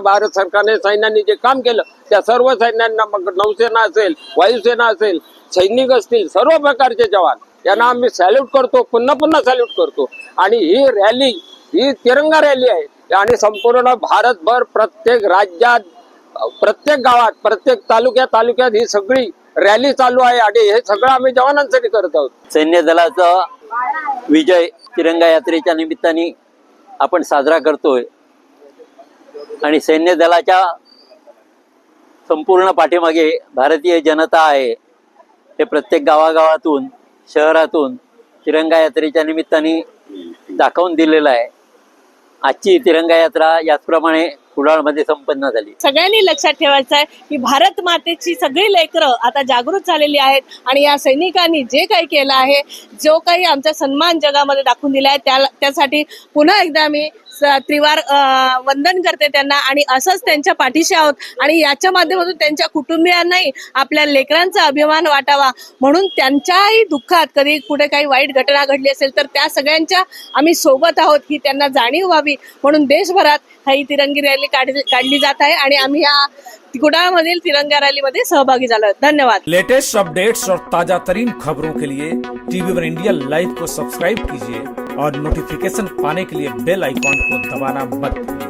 भारत सरकारने सैन्यांनी जे काम केलं त्या सर्व सैन्यांना मग नौसेना असेल वायुसेना असेल सैनिक असतील सर्व प्रकारचे जवान यांना आम्ही सॅल्यूट करतो पुन्हा पुन्हा सॅल्यूट करतो. आणि ही रॅली ही तिरंगा रॅली आहे. आणि संपूर्ण भारतभर प्रत्येक राज्यात प्रत्येक गावात प्रत्येक तालुक्यात तालुक्यात ही सगळी रॅली चालू आहे. आणि हे सगळं आम्ही जवानांसाठी करत आहोत. सैन्य दलाचा विजय तिरंगा यात्रेच्या निमित्ताने आपण साजरा करतोय. आणि सैन्य दलाच्या संपूर्ण पाठीमागे भारतीय जनता आहे. हे प्रत्येक गावागावातून शहरातून तिरंगा यात्रेच्या निमित्ताने दाखवून दिलेलं आहे. आजची तिरंगा यात्रा याचप्रमाणे कुडाळमध्ये संपन्न झाली. सगळ्यांनी लक्षात ठेवायचं आहे की भारत मातेची सगळी लेकरं आता जागृत झालेली आहेत आणि या सैनिकांनी जे काही केलं आहे जो काही आमचा सन्मान जगामध्ये दाखवून दिला आहे त्या त्यासाठी पुन्हा एकदा मी स- त्रिवार वंदन करते त्यांना आणि असंच त्यांच्या पाठीशी आहोत आणि याच्या माध्यमातून त्यांच्या कुटुंबियांनाही आपल्या लेकरांचा अभिमान वाटावा. म्हणून त्यांच्याही दुःखात कधी कुठे काही वाईट घटना घडली असेल तर त्या सगळ्यांच्या आम्ही सोबत आहोत की त्यांना जाणीव व्हावी. म्हणून देशभरात ही तिरंगी रॅली रॅली काढली जात आहे आणि आम्ही या कुडाळमधील तिरंगा रॅलीमध्ये सहभागी झालो धन्यवाद. लेटेस्ट अपडेट्स और ताजा तरीन खबरों के लिए टीवी वन इंडिया लाइव को सब्सक्राइब कीजिए और नोटिफिकेशन पाने के लिए बेल आइकॉन को दबाना मत